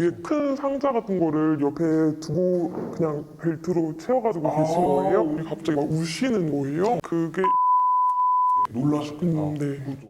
되게 큰 상자 같은 거를 옆에 두고 그냥 벨트로 채워가지고 계신 아. 거예요. 갑자기 막 우시는 거예요. 그게 놀라셨겠다. 음, 네.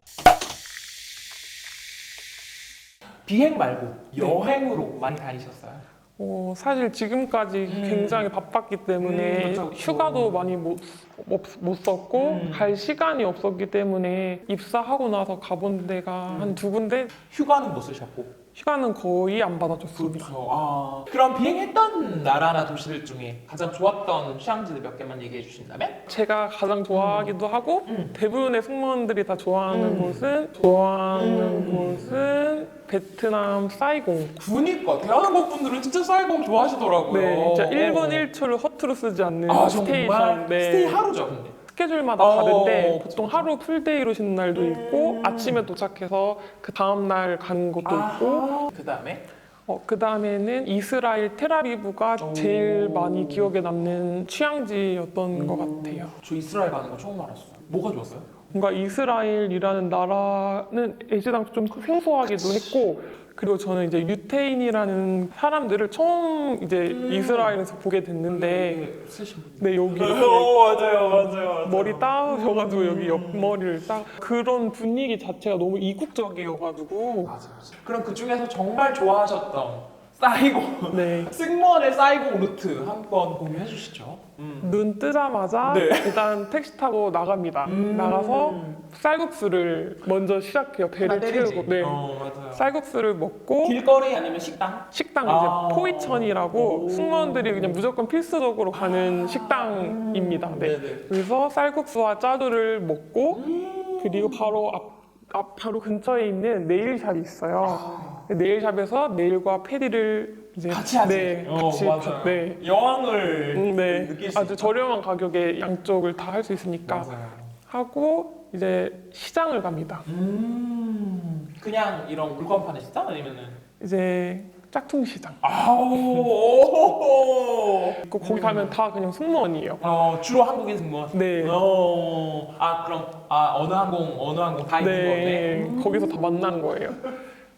비행 말고 여행으로 많이 다니셨어요? 어, 사실 지금까지 음. 굉장히 바빴기 때문에 음, 그쵸, 그쵸. 휴가도 많이 못, 못, 못 썼고 음. 갈 시간이 없었기 때문에 입사하고 나서 가본 데가 음. 한두 군데 휴가는 못 쓰셨고 휴가는 거의 안 받아줬습니다. 그렇죠. 아, 그럼 비행했던 나라나 도시들 중에 가장 좋았던 휴양지들 몇 개만 얘기해 주신다면? 제가 가장 좋아하기도 하고 음. 대부분의 승무원들이 다 좋아하는 음. 곳은 좋아하는 음. 곳은 베트남 사이공. 그니까 대한항공 분들은 진짜 사이공 좋아하시더라고요. 네, 진짜 1분 1초를 허투루 쓰지 않는 아, 스테이션. 네. 스테이 하루죠, 근데. 스케줄마다 어, 다른데 그쵸, 보통 그쵸. 하루 풀데이로 쉬는 날도 있고 음. 아침에 도착해서 그 다음 날 가는 것도 있고 그 다음에 어, 그 다음에는 이스라엘 테라비브가 오. 제일 많이 기억에 남는 취향지였던 것 같아요. 저 이스라엘 가는 거 처음 알았어요. 뭐가 좋았어요? 뭔가 이스라엘이라는 나라는 애시당초 좀 생소하기도 했고 그리고 저는 이제 유태인이라는 사람들을 처음 이제 음. 이스라엘에서 보게 됐는데 네, 쓰신 분. 네 여기 이렇게 맞아요, 맞아요, 머리 따셔가지고 여기 음. 옆머리를 딱 그런 분위기 자체가 너무 이국적이어가지고 맞아, 맞아. 그럼 그 중에서 정말 좋아하셨던 사이공 네. 승무원의 사이공 루트 한번 공유해 주시죠. 음. 눈 뜨자마자 네. 일단 택시 타고 나갑니다. 음. 나가서 쌀국수를 먼저 시작해요. 배를 때리지. 채우고 네. 어, 맞아요. 쌀국수를 먹고 길거리 아니면 식당? 식당 아. 이제 포이천이라고 오. 승무원들이 그냥 무조건 필수적으로 가는 식당입니다. 네. 네네. 그래서 쌀국수와 짜두를 먹고 음. 그리고 바로 앞, 앞 바로 근처에 있는 네일샵이 있어요. 네일샵에서 네일과 페디를 이제 같이 하지. 네, 어, 같이 맞아요. 네. 여왕을 음, 네. 느낄 수 아주 있다. 저렴한 가격에 양쪽을 다 할 수 있으니까 맞아요. 하고 이제 시장을 갑니다. 음, 그냥 이런 물건 파는 시장 아니면은 이제 짝퉁 시장. 아우 그 거기 가면 다 그냥 승무원이에요. 어 주로 한국인 승무원. 네. 어, 아 그럼 아 어느 항공 어느 항공 다 있는 네, 거네. 거기서 다 만나는 거예요.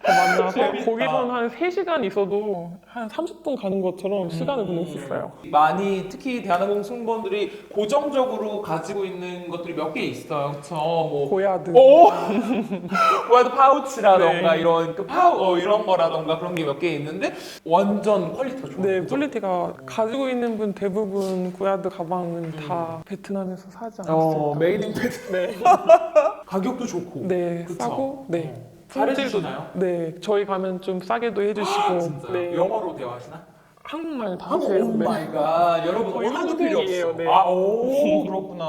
다 만나서 재밌다. 거기서는 한 3시간 있어도 한 30분 가는 것처럼 시간을 보낼 수 있어요. 많이 특히 대한항공 승무원들이 고정적으로 가지고 있는 것들이 몇 개 있어요. 그렇죠. 뭐 고야드. 오! 고야드 파우치라던가 네. 이런 그 파우 어, 이런 거라던가 그런 게 몇 개 있는데 완전 퀄리티가 좋아요. 네, 그죠? 퀄리티가 가지고 있는 분 대부분 고야드 가방은 다 베트남에서 사지 않았을까. 어, 메이드 인 베트. 네, 가격도 좋고. 네 그쵸? 싸고, 네. 어. 잘해주시나요? 네, 저희 가면 좀 싸게도 해주시고, 진짜 네, 영어로 대화하시나? 한국말 다 하세요. 오 네. 마이 갓 여러분 거의 한국 필요 한국인이에요, 없어. 네. 아, 오 그렇구나.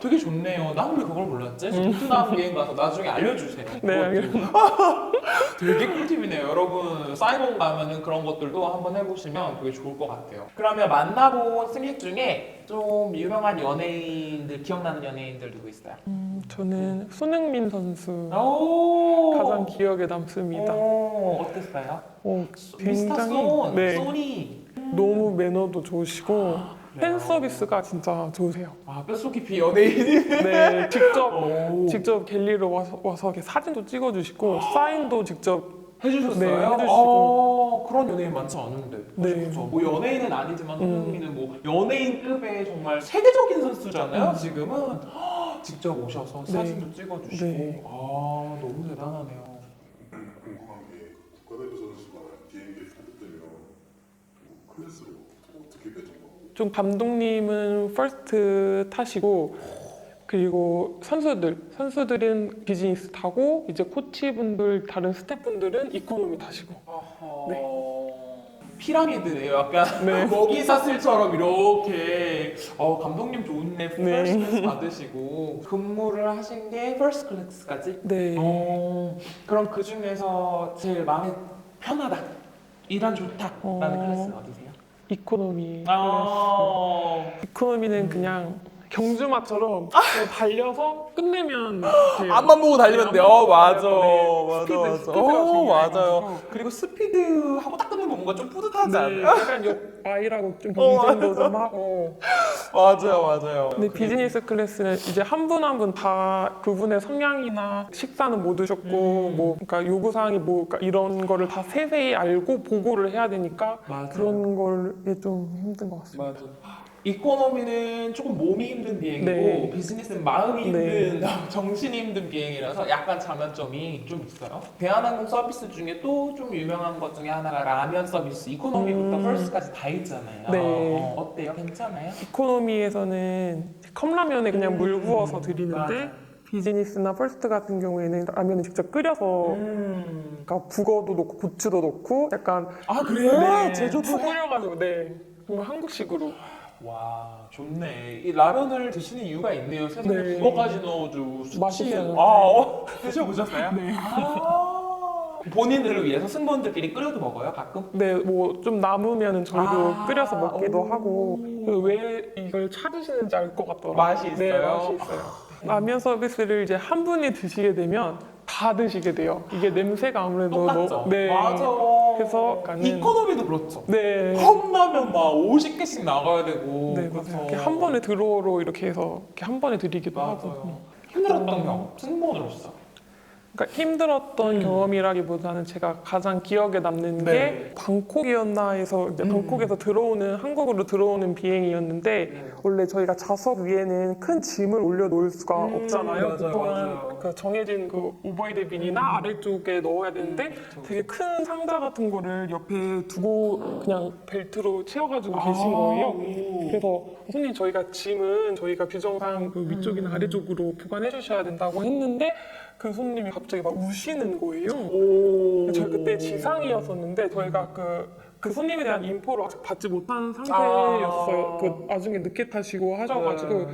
되게 좋네요. 나왜 그걸 몰랐지? 저 베트남 비행 가서 나중에 알려주세요. 네. 되게 꿀팁이네요. 여러분 사이공 가면은 그런 것들도 한번 해보시면 되게 좋을 것 같아요. 그러면 만나본 승객 중에 좀 유명한 연예인들 기억나는 연예인들 누구 있어요? 음, 저는 손흥민 선수 오 기억에 남습니다. 오 어땠어요? 어, 미스터 굉장히 손, 네, 소니. 너무 매너도 좋으시고 그래요? 팬 서비스가 진짜 좋으세요. 아 뼛속 깊이 연예인이. 네, 직접 오. 직접 갤리로 와서, 와서 이렇게 사진도 찍어주시고 사인도 직접 해주셨어요? 네, 해주시고. 어, 그런 연예인 많지 않은데. 네. 그렇죠. 뭐 연예인은 아니지만 음. 손흥민은 뭐 연예인급의 정말 세계적인 선수잖아요. 음. 지금은 헉, 직접 오셔서 네. 사진도 찍어주시고. 네. 아 너무 대단하네요. 궁금한 게 국가대표 선수가 비행기에 타격되면 클래스로 어떻게 배정하고 좀 감독님은 퍼스트 타시고 그리고 선수들 선수들은 비즈니스 타고 이제 코치분들 다른 스태프분들은 이코노미 타시고 피라미드네요. 약간 네. 먹이 사슬처럼 이렇게 어, 감독님 좋은데 네. 퍼스트 받으시고 근무를 하신 게 퍼스트 클래스까지? 네 어, 그럼 그 중에서 제일 마음에 편하다, 일한 좋다라는 어. 클래스는 어디세요? 이코노미 아, 이코노미는 그냥 경주마처럼 그냥 달려서 끝내면 이렇게 앞만 보고 달리면 돼요. 어, 맞아. 맞아, 스피드, 맞아. 스피드가 어. 맞아요. 그리고 스피드하고 딱 끝내면 뭔가 좀 뿌듯하지 네, 않아요? 약간 옆 아이라고 좀 경쟁도 좀 하고 맞아요, 맞아요. 근데 비즈니스 클래스는 이제 한 분 한 분 다 그분의 성향이나 식사는 못 드셨고 음. 뭐 그러니까 요구 사항이 뭐 그러니까 이런 거를 다 세세히 알고 보고를 해야 되니까 맞아요. 그런 걸게 좀 힘든 것 같습니다. 맞아. 이코노미는 조금 몸이 힘든 비행이고 네. 비즈니스는 마음이 네. 힘든 정신이 힘든 비행이라서 약간 장단점이 좀 있어요. 대한항공 서비스 중에 또 좀 유명한 것 중에 하나가 라면 서비스 이코노미부터 음. 퍼스트까지 다 있잖아요. 네. 어, 어때요? 괜찮아요? 이코노미에서는 컵라면에 그냥 물 부어서 드리는데 맞아. 비즈니스나 퍼스트 같은 경우에는 라면을 직접 끓여서 음. 그러니까 북어도 넣고 고추도 넣고 약간 아 그래요? 네, 제주도 푹 끓여가지고 네 정말 한국식으로 와 좋네. 이 라면을 드시는 이유가 있네요. 세상에 네. 그거까지 넣어주고 수치. 맛있어요. 아 어? 드셔보셨어요? 네. 아. 본인들을 위해서 승무원들끼리 끓여도 먹어요 가끔? 네, 뭐 좀 남으면은 저희도 아, 끓여서 먹기도 오. 하고 그왜 이걸 찾으시는지 알 것 같더라고요. 맛이 네, 있어요? 맛이 있어요. 라면 서비스를 이제 한 분이 드시게 되면 다 드시게 돼요. 이게 냄새가 아무래도 똑같죠? 너- 네. 맞아. 그래서 약간은- 이코노미도 그렇죠. 네. 컵라면 막 50개씩 나가야 되고. 네, 그래서 맞아요. 이렇게 한 번에 들어오로 이렇게 해서 이렇게 한 번에 드리기도 하고. 맞아요. 힘들었던 경험, 승무원으로서. 그러니까 힘들었던 음. 경험이라기보다는 제가 가장 기억에 남는 네. 게 방콕이었나 해서 이제 음. 방콕에서 들어오는 한국으로 들어오는 비행이었는데 네. 원래 저희가 좌석 위에는 큰 짐을 올려놓을 수가 음, 없잖아요. 맞아요, 보통은 맞아요. 그 정해진 그 오버헤드 빈이나 아래쪽에 넣어야 되는데 음, 되게 큰 상자 같은 거를 옆에 두고 그냥 벨트로 채워가지고 아, 계신 거예요. 오. 그래서 손님 저희가 짐은 저희가 규정상 그 위쪽이나 아래쪽으로 보관해 주셔야 된다고 했는데 그 손님이 갑자기 막 우시는 거예요. 오. 저희 그때 지상이었었는데 저희가 그, 그 손님에 대한 인포를 아직 받지 못한 상태였어요. 아. 그 나중에 늦게 타시고 하셔가지고 네.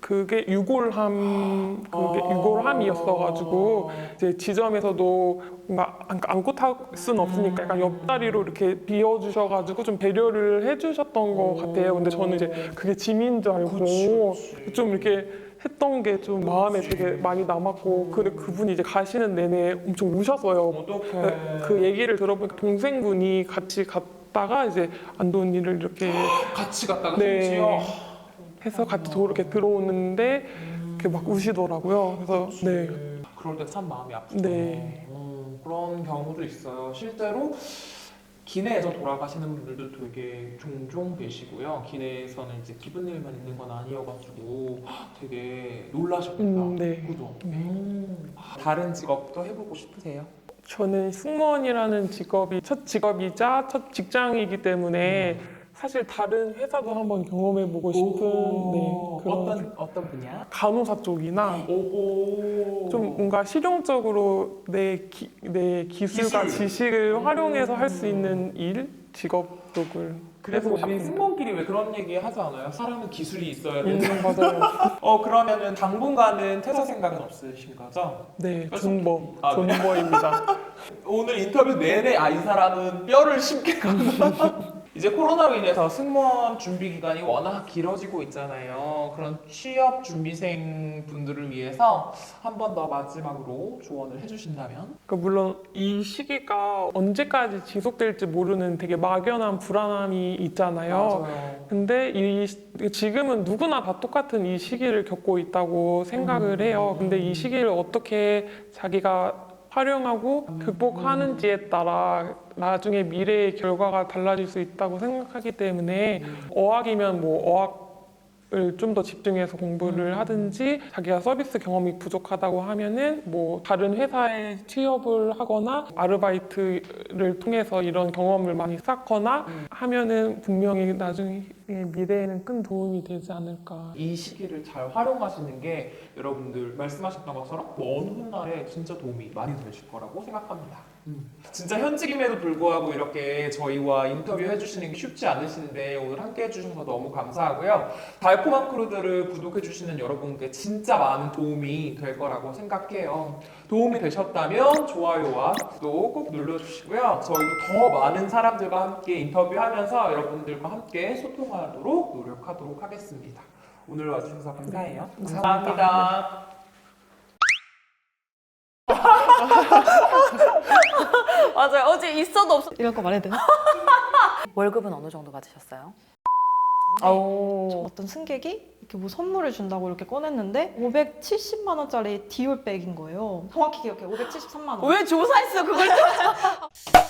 그게 유골함 그게 아. 유골함이었어가지고 이제 지점에서도 안- 안고 탈 수는 없으니까 약간 옆다리로 이렇게 비워주셔가지고 좀 배려를 해주셨던 것 같아요. 근데 저는 이제 그게 짐인 줄 알고. 좀 이렇게 했던 게 좀 마음에 되게 많이 남았고 근데 그분이 이제 가시는 내내 엄청 우셨어요. 어떡해. 그 얘기를 들어보니까 동생분이 같이 갔다가 이제 안 좋은 일을 이렇게 같이 갔다가 네. 심지어. 해서 같이 도 이렇게 들어오는데 이렇게 막 우시더라고요. 그래서 네. 그럴 때 참 마음이 아프죠. 네. 음, 그런 경우도 있어요. 실제로 기내에서 돌아가시는 분들도 되게 종종 계시고요. 기내에서는 이제 기쁜 일만 있는 건 아니어가지고 되게 놀라셨겠다. 음, 네. 그죠? 음. 다른 직업도 해보고 싶으세요? 저는 승무원이라는 직업이 첫 직업이자 첫 직장이기 때문에 사실 다른 회사도 한번 경험해보고 싶은 네, 그런 어떤 어떤 분야? 간호사 쪽이나 오호. 좀 뭔가 실용적으로 내, 기, 내 기술과 기술. 지식을 활용해서 할 수 있는 일, 직업 쪽을 그래서 해보고 우리. 승무원끼리 왜 그런 얘기 하지 않아요? 사람은 기술이 있어야 음, 된다. 맞아요. 어 그러면은 당분간은 퇴사 생각은 없으신 거죠? 네, 존버, 아, 네. 존버입니다. 오늘 인터뷰 내내 아 이 사람은 뼈를 심게 간다. 이제 코로나로 인해서 승무원 준비 기간이 워낙 길어지고 있잖아요. 그런 취업 준비생 분들을 위해서 한 번 더 마지막으로 조언을 해주신다면? 그 물론 이 시기가 언제까지 지속될지 모르는 되게 막연한 불안함이 있잖아요. 맞아요. 근데 이 시- 지금은 누구나 다 똑같은 이 시기를 겪고 있다고 생각을 해요. 근데 이 시기를 어떻게 자기가 활용하고 극복하는지에 따라 나중에 미래의 결과가 달라질 수 있다고 생각하기 때문에 어학이면 뭐 어학 을 좀 더 집중해서 공부를 하든지 자기가 서비스 경험이 부족하다고 하면은 뭐 다른 회사에 취업을 하거나 아르바이트를 통해서 이런 경험을 많이 쌓거나 하면은 분명히 나중에 미래에는 큰 도움이 되지 않을까 이 시기를 잘 활용하시는 게 여러분들 말씀하셨던 것처럼 먼 훗날에 진짜 도움이 많이 되실 거라고 생각합니다. 진짜 현직임에도 불구하고 이렇게 저희와 인터뷰 해주시는 게 쉽지 않으신데 오늘 함께 해주셔서 너무 감사하고요. 달콤한 크루드를 구독해주시는 여러분께 진짜 많은 도움이 될 거라고 생각해요. 도움이 되셨다면 좋아요와 구독 꼭 눌러주시고요. 저희도 더 많은 사람들과 함께 인터뷰하면서 여러분들과 함께 소통하 도록 노력하도록 하겠습니다. 오늘 와주셔서 감사해요. 감사합니다. 맞아요. 어제 있어도 없어. 이런 거 말해도 되나? 월급은 어느 정도 받으셨어요? 오. 어떤 승객이 이렇게 뭐 선물을 준다고 이렇게 꺼냈는데 570만 원짜리 디올 백인 거예요. 정확히 기억해. 573만 원. 왜 조사했어 그걸?